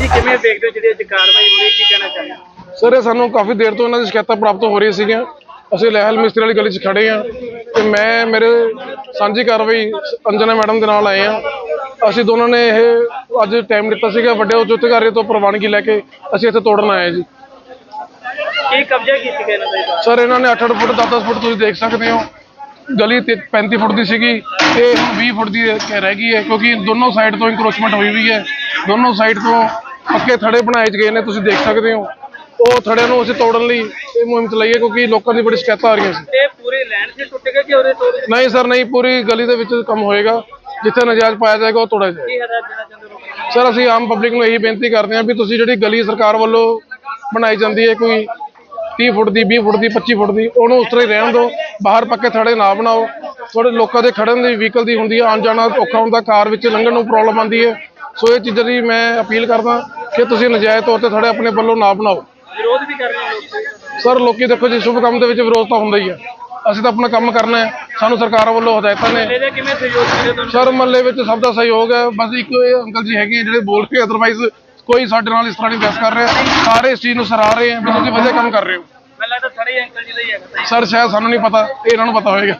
ਕੀ ਕਿਵੇਂ ਦੇਖਦੇ ਹੋ ਜਿਹੜੀ ਅੱਜ ਕਾਰਵਾਈ ਹੋ ਰਹੀ ਕੀ ਕਹਿਣਾ ਚਾਹੁੰਦੇ ਸਰ ਇਹ ਸਾਨੂੰ ਕਾਫੀ ਦੇਰ ਤੋਂ ਇਹਨਾਂ ਦੀ ਸ਼ਿਕਾਇਤਾਂ ਪ੍ਰਾਪਤ ਹੋ ਰਹੀਆਂ ਸੀਗੀਆਂ। ਅਸੀਂ ਲਹਿਲ ਮਿਸਤਰੀ ਵਾਲੀ ਗਲੀ 'ਚ ਖੜੇ ਆ ਤੇ ਮੈਂ ਮੇਰੇ ਸਾਂਝੀ ਕਾਰਵਾਈ ਅੰਜਨਾ ਮੈਡਮ ਦੇ ਨਾਲ ਆਏ ਆ ਅਸੀਂ ਦੋਨਾਂ ਨੇ ਇਹ ਅੱਜ ਟਾਈਮ ਦਿੱਤਾ ਸੀਗਾ ਵੱਡੇ ਉਚਿਤਕਾਰੀ ਤੋਂ ਪ੍ਰਵਾਨਗੀ ਲੈ ਕੇ ਅਸੀਂ ਇੱਥੇ ਤੋੜਨ ਆਏ ਜੀ। ਕੀ ਕਬਜ਼ਾ ਕੀਤੀ ਗਈ ਇਹਨਾਂ ਦਾ ਇਹ ਬਾਤ? ਸਰ ਇਹਨਾਂ ਨੇ 8-8 ਫੁੱਟ 10-10 ਫੁੱਟ ਤੁਸੀਂ ਦੇਖ ਸਕਦੇ ਹੋ। ਗਲੀ ਤੇ 35 ਫੁੱਟ ਦੀ ਸੀਗੀ ਇਹ ਹੁਣ 20 ਫੁੱਟ ਦੀ ਰਹਿ ਗਈ ਹੈ ਕਿਉਂਕਿ ਦੋਨੋਂ ਸਾਈਡ ਤੋਂ ਇਨਕਰੋਚਮੈਂਟ ਹੋਈ ਹੋਈ ਹੈ। ਦੋਨੋਂ ਸਾਈਡ ਤੋਂ ਪੱਕੇ ਥੜੇ ਬਣਾਏ ਗਏ ਨੇ ਤੁਸੀਂ ਦੇਖ ਸਕਦੇ ਹੋ। ਉਹ ਥੜਿਆਂ ਨੂੰ ਅਸੀਂ ਤੋੜਨ ਲਈ ਇਹ ਮੁਹਿੰਮ ਚਲਾਈ ਹੈ ਕਿਉਂਕਿ ਲੋਕਾਂ ਦੀ ਬੜੀ ਸ਼ਿਕਾਇਤਾਂ ਆ ਰਹੀਆਂ ਸੀ। ਤੇ ਪੂਰੇ ਲੈਂਡ ਸੇ ਟੁੱਟ ਗਏ ਕਿ ਉਹਦੇ ਤੋੜ ਨਹੀਂ ਸਰ ਨਹੀਂ ਪੂਰੀ ਗਲੀ ਦੇ ਵਿੱਚ ਕੰਮ ਹੋਏਗਾ। ਜਿੱਥੇ ਨਜਾਇਜ਼ ਪਾਇਆ ਜਾਏਗਾ ਉਹ ਤੋੜਿਆ ਜਾਏਗਾ? ਸਰ ਅਸੀਂ ਆਮ ਪਬਲਿਕ ਨੂੰ ਇਹੀ ਬੇਨਤੀ ਕਰਦੇ ਹਾਂ ਵੀ ਤੁਸੀਂ ਜਿਹੜੀ ਗਲੀ ਸਰਕਾਰ ਵੱਲੋਂ ਬਣਾਈ ਜਾਂਦੀ ਹੈ ਕੋਈ 30 ਫੁੱਟ ਦੀ 20 ਫੁੱਟ ਦੀ 25 ਫੁੱਟ ਦੀ ਉਹਨੂੰ ਉਸ ਤਰ੍ਹਾਂ ਹੀ ਰਹਿਣ ਦਿਓ। ਬਾਹਰ ਪੱਕੇ ਥੜੇ ਨਾ ਬਣਾਓ। ਥੋੜੇ ਲੋਕਾਂ ਦੇ ਖੜਨ ਦੀ ਵਹੀਕਲ ਦੀ ਹੁੰਦੀ ਹੈ ਆਉਣ ਜਾਣਾ ਔਖਾ ਹੁੰਦਾ ਕਾਰ ਵਿੱਚ ਲੰਘਣ ਨੂੰ ਪ੍ਰੋਬਲਮ ਆਉਂਦੀ ਹੈ। ਸੋ ਇਹ ਚੀਜ਼ਾਂ ਦੀ ਮੈਂ ਅਪੀਲ ਕਰਦਾ ਕਿ ਤੁਸੀਂ ਨਜਾਇਜ਼ ਤੌਰ ਤੇ ਥੜੇ ਆਪਣੇ ਵੱਲੋਂ ਨਾ ਬਣਾਓ। ਵਿਰੋਧ ਵੀ ਕਰ ਰਹੇ ਲੋਕ ਸਰ ਲੋਕੀ ਦੇਖੋ ਜੀ ਸ਼ੁਭ ਕੰਮ ਦੇ ਵਿੱਚ ਵਿਰੋਧ ਤਾਂ ਹੁੰਦਾ ਹੀ ਹੈ ਅਸੀਂ ਤਾਂ ਆਪਣਾ ਕੰਮ ਕਰਨਾ ਹੈ। ਸਾਨੂੰ ਸਰਕਾਰ ਵੱਲੋਂ ਹਦਾਇਤਾਂ ਨੇ। ਇਹਦੇ ਕਿਵੇਂ ਸਹਿਯੋਗ ਮਿਲੇ ਤੁਹਾਨੂੰ? ਸਰ ਮਹੱਲੇ ਵਿੱਚ ਸਭ ਦਾ ਸਹਿਯੋਗ ਹੈ। ਬਸ ਇੱਕ ਇਹ ਅੰਕਲ ਜੀ ਹੈਗੇ ਜਿਹੜੇ ਬੋਲ ਕੇ ਅਦਰਵਾਈਜ਼ ਕੋਈ ਸਾਡੇ ਨਾਲ ਇਸ ਤਰ੍ਹਾਂ ਨਹੀਂ ਬਹਿਸ ਕਰ ਰਿਹਾ। ਸਾਰੇ ਇਸ ਚੀਜ਼ ਨੂੰ ਸਰਾਹ ਰਹੇ ਆ। ਵੀ ਤੁਸੀਂ ਵਧੀਆ ਕੰਮ ਕਰ ਰਹੇ ਹੋ। ਮੈਨੂੰ ਲੱਗਦਾ ਥੜੇ ਅੰਕਲ ਜੀ ਦਾ ਹੀ ਹੈਗਾ। ਸਰ ਸ਼ਾਇਦ ਸਾਨੂੰ ਨਹੀਂ ਪਤਾ। ਇਹ ਇਹਨਾਂ ਨੂੰ ਪਤਾ ਹੋਏਗਾ।